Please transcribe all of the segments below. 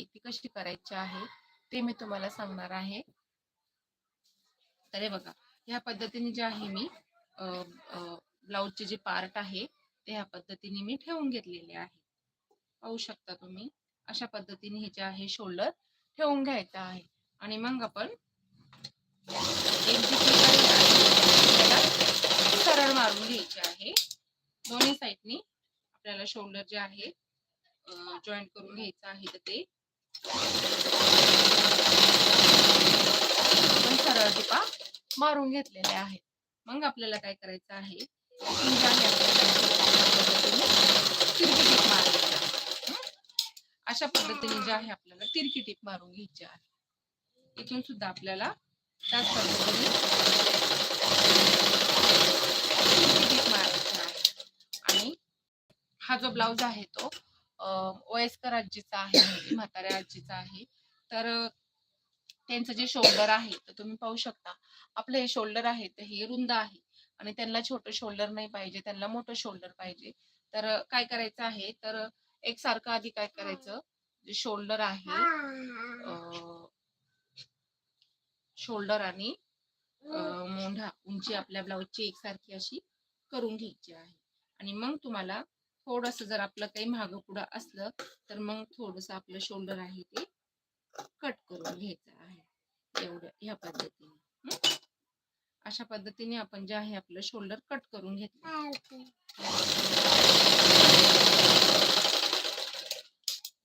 आहे ती कशी करायची आहे ते मी तुम्हाला सांगणार आहे. तर हे बघा ह्या पद्धतीने जे आहे मी ब्लाऊजचे जे पार्ट आहे ते ह्या पद्धतीने मी ठेवून घेतलेले आहे. पाहू शकता तुम्ही अशा पद्धतीने हे जे आहे शोल्डर ठेवून घ्यायचं आहे. आणि मग आपण सरळ मारून घ्यायची आहे. दोन्ही साईडनी आपल्याला शोल्डर जे आहे जॉईंट करून घ्यायचं आहे तर ते आपण सरळ टिपा मारून घेतलेले आहेत. मग आपल्याला काय करायचं आहे? तिरकी टीप मारायची अशा पद्धतीने जे आहे आपल्याला तिरकी टीप मारून घ्यायची आहे. इथून सुद्धा आपल्याला त्याच पद्धतीने तिरकी टीप मारायची आहे. आणि हा जो ब्लाऊज आहे तो वयस्कर आजीचा आहे म्हाताऱ्या आजीचा आहे. तर त्यांचं जे शोल्डर आहे तर तुम्ही पाहू शकता. आपलं हे शोल्डर आहे तर हे रुंद आहे. आणि त्यांना छोटं शोल्डर नाही पाहिजे त्यांना मोठं शोल्डर पाहिजे. तर काय करायचं आहे तर एकसारखं आधी काय करायचं? जे शोल्डर आहे शोल्डर आणि मोंढा उंची आपल्या ब्लाऊजची एकसारखी अशी करून घ्यायची आहे. आणि मग तुम्हाला थोडस जर आपलं काही मागं पुढं असलं तर मग थोडस आपलं शोल्डर आहे ते कट करून घ्यायचं आहे एवढं ह्या पद्धतीने हं? अशा पद्धतीने आपण जे आहे आपलं शोल्डर कट करून घेतलं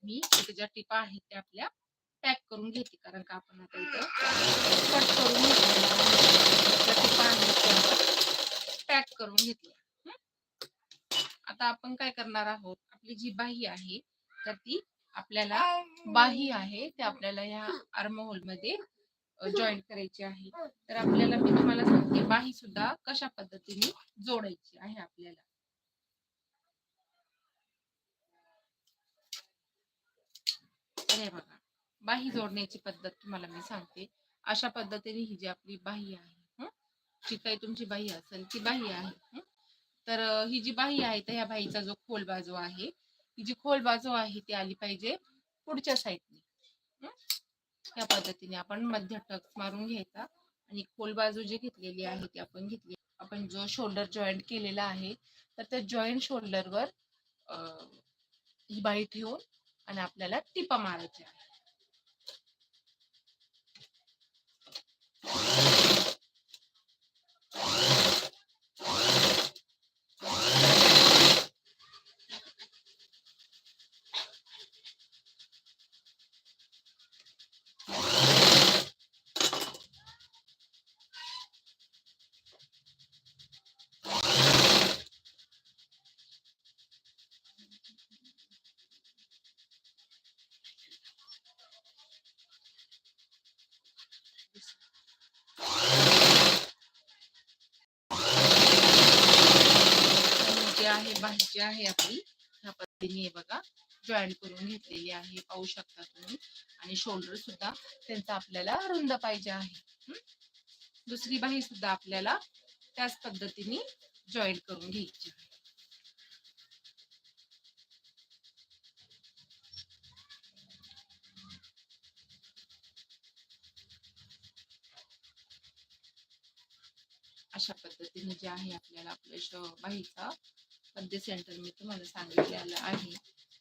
मी ज्या टिपा आहेत त्या आपल्या पॅक करून घेते कारण का आपण आता इथं कट करून. ज्या टिपा आहेत त्या पॅक करून घेतल्या? आता आपण काय करणार आहोत आपली जी बाही आहे तर ती आपल्याला बाही आहे ते आपल्याला ह्या आर्महोलमध्ये जॉईन करायची आहे तर आपल्याला मी तुम्हाला सांगते बाही सुद्धा कशा पद्धतीने जोडायची आहे आपल्याला हे बघा बाही जोडण्याची पद्धत तुम्हाला मी सांगते अशा पद्धतीने ही जी आपली बाही आहे हं? जी काही तुमची बाही असेल ती बाही आहे हं? तर ही जी बाही आहे तर ह्या बाहीचा जो खोल बाजू आहे ही जी खोल बाजू आहे ती आली पाहिजे पुढच्या साईडने. या पद्धतीने आपण मध्य टक्स मारून घ्यायचा आणि खोल बाजू जी घेतलेली आहे ती आपण घेतली. आपण जो शोल्डर जॉईंट केलेला आहे तर त्या जॉईंट शोल्डरवर ही बाही ठेवून आणि आपल्याला टिपा मारायची आहे आणि जी आहे बाही जी आहे आपली. ह्या पद्धतीने बघा जॉईन करून घेतलेली आहे पाहू शकता तुम्ही. आणि शोल्डर सुद्धा त्यांचा आपल्याला रुंद पाहिजे आहे. दुसरी बाही सुद्धा आपल्याला त्याच पद्धतीने जॉईन करून घ्यायची आहे. अशा पद्धतीने जे आहे आपल्याला आपल्या श बाहीचा मध्य सेंटर मी तुम्हाला सांगितलेलं आहे.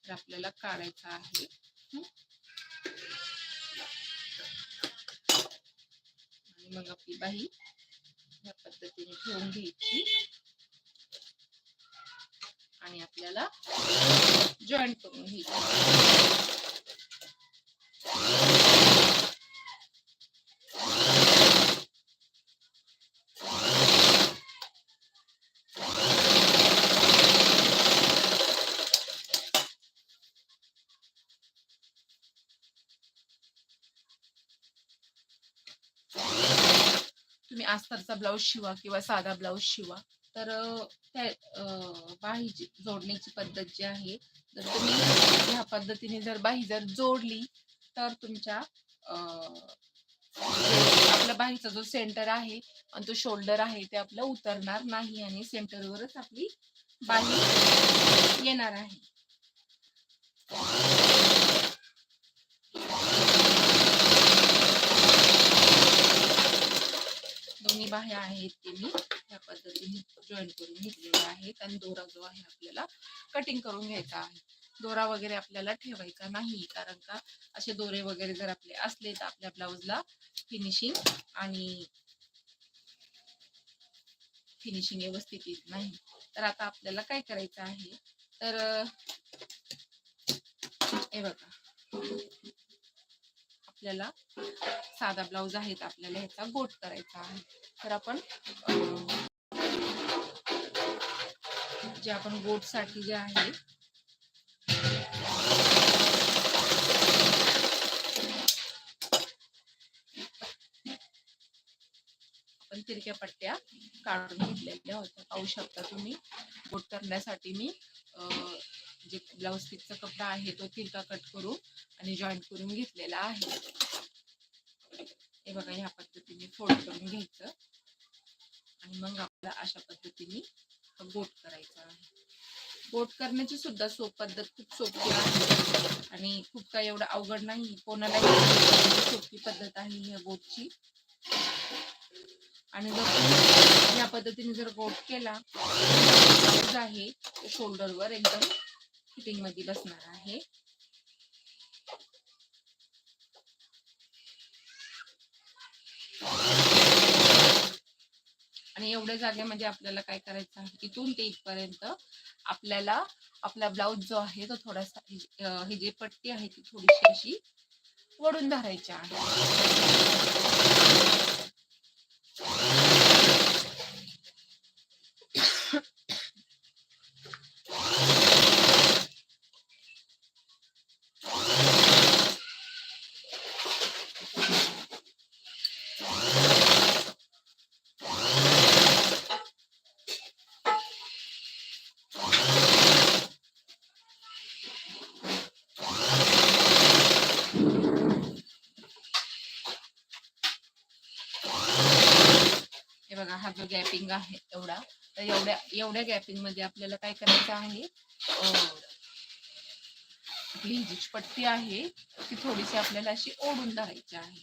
तर आपल्याला काढायचं आहे. आणि मग आपली बाही या पद्धतीने ठेवून घ्यायची. आणि आपल्याला जॉईन करून घ्यायची तुम्ही अस्तरचा ब्लाऊज शिवा किंवा साधा ब्लाऊज शिवा. तर त्या बाही जोडण्याची पद्धत जी आहे जर तुम्ही ह्या पद्धतीने जर बाही जर जोडली तर तुमच्या आपल्या बाहीचा जो सेंटर आहे आणि तो शोल्डर आहे ते आपलं उतरणार नाही आणि सेंटरवरच आपली बाही येणार आहे. बाह्या आहेत ते मी या पद्धतीने जॉईन करून घेतलेल्या आहेत आणि दोरा जो आहे आपल्याला कटिंग करून घ्यायचा आहे. दोरा वगैरे आपल्याला ठेवायचा नाही कारण का असे दोरे वगैरे जर आपले असले तर आपल्या ब्लाऊजला फिनिशिंग आणि फिनिशिंग व्यवस्थित येत नाही. तर आता आपल्याला काय करायचं आहे? तर हे बघा. आपल्याला साधा ब्लाऊज आहेत आपल्याला ह्याचा गोट करायचा आहे. तर आपण जे आपण गोटसाठी जे आहे आपण तिरक्या पट्ट्या काढून घेतलेल्या होत्या. पाहू शकता तुम्ही गोट करण्यासाठी मी अं, जे ब्लाऊज पीसचा कपडा आहे तो तिरका कट करून आणि जॉईंट करून घेतलेला आहे. हे बघा ह्या पद्धतीने फोल्ड करून घ्यायचं. आणि मग आपल्याला अशा पद्धतीने गोट करायचा आहे. गोट करण्याची सुद्धा सोप पद्धत खूप सोपी आहे. आणि खूप काही एवढं अवघड नाही कोणालाही सोपी पद्धत आहे ह्या गोटची आणि जर तुम्ही या पद्धतीने जर गोट केला ब्लाऊज आहे शोल्डरवर एकदम फिटिंगमध्ये बसणार आहे. आणि एवढ्या जागेमध्ये म्हणजे आपल्याला काय करायचं आहे? तिथून ते इथपर्यंत आपल्याला आपला ब्लाऊज जो आहे तो थोडासा ही जी पट्टी आहे ती थोडीशी अशी वडून धरायची आहे. गॅपिंग आहे एवढा. तर एवढ्या एवढ्या गॅपिंगमध्ये आपल्याला काय करायचं आहे? आपली जी पट्टी आहे ती थोडीशी आपल्याला अशी ओढून धरायची आहे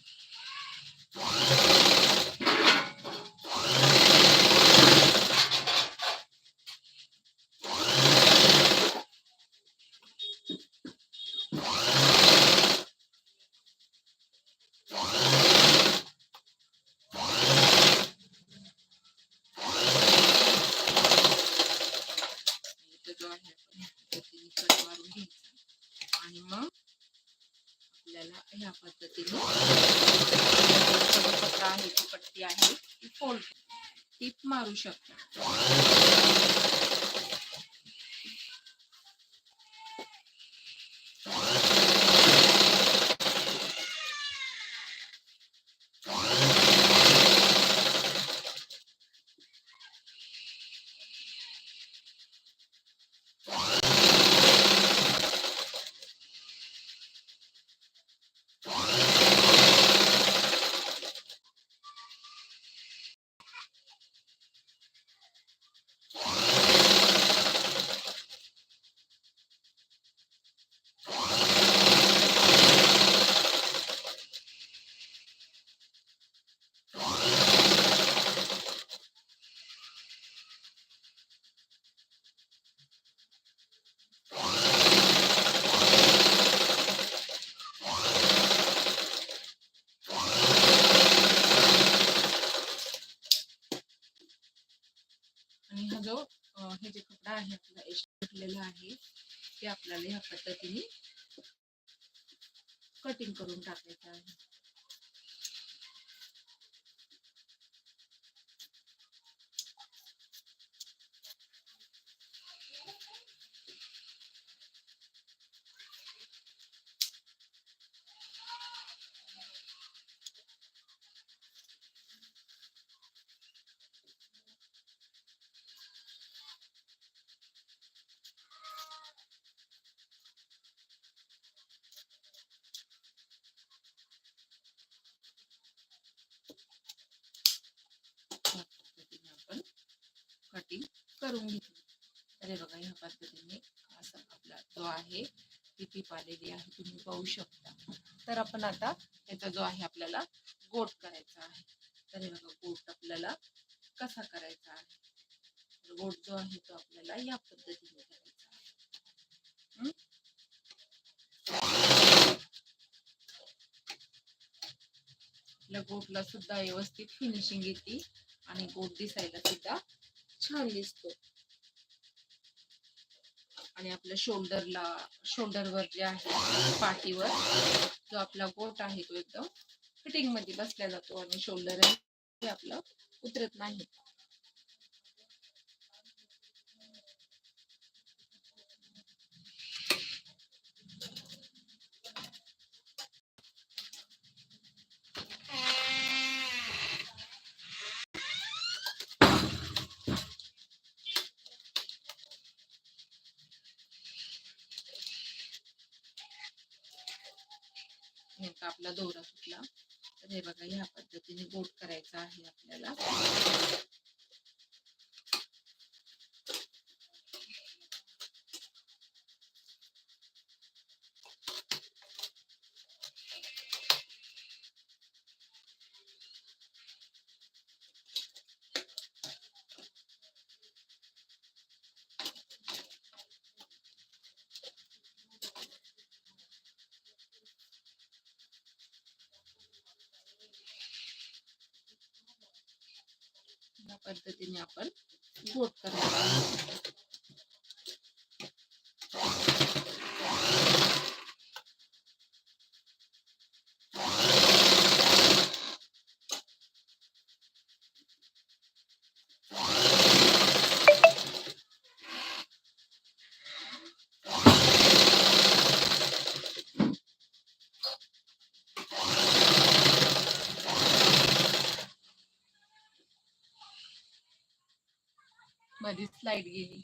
इथं जो आहे आपण ह्या पद्धतीने कट मारून घ्यायचा आणि मग आपल्याला ह्या पद्धतीने आहे ती पट्टी आहे ती फोल्ड टीप मारू शकतो आणि हा जो अं, हे जे कपडा आहे आपला घेतलेला आहे ते आपल्याला ह्या पद्धतीने कटिंग करून टाकायचं आहे या पद्धतीने आपण कटिंग करून घेतली अरे बघा ह्या पद्धतीने असा आपला जो आहे ती टीप आलेली आहे तुम्ही पाहू शकता. तर आपण आता याचा जो आहे आपल्याला गोट करायचा आहे. तर हे बघा गोट आपल्याला कसा करायचा आहे? तर गोट जो आहे तो आपल्याला या पद्धतीने करायचा आहे. आपल्या गोटला सुद्धा व्यवस्थित फिनिशिंग येते आणि गोट दिसायला सुद्धा छान दिसतो. आणि आपल्या शोल्डरला शोल्डरवर जे आहे पाठीवर जो आपला गोट आहे तो एकदम फिटिंगमध्ये बसला जातो आणि शोल्डर हे आपलं उतरत नाही. नेमका आपला दोरा सुटला. तर हे बघा ह्या पद्धतीने गोट करायचा आहे आपल्याला. पद्धतीने आपण गोट करायचा displayed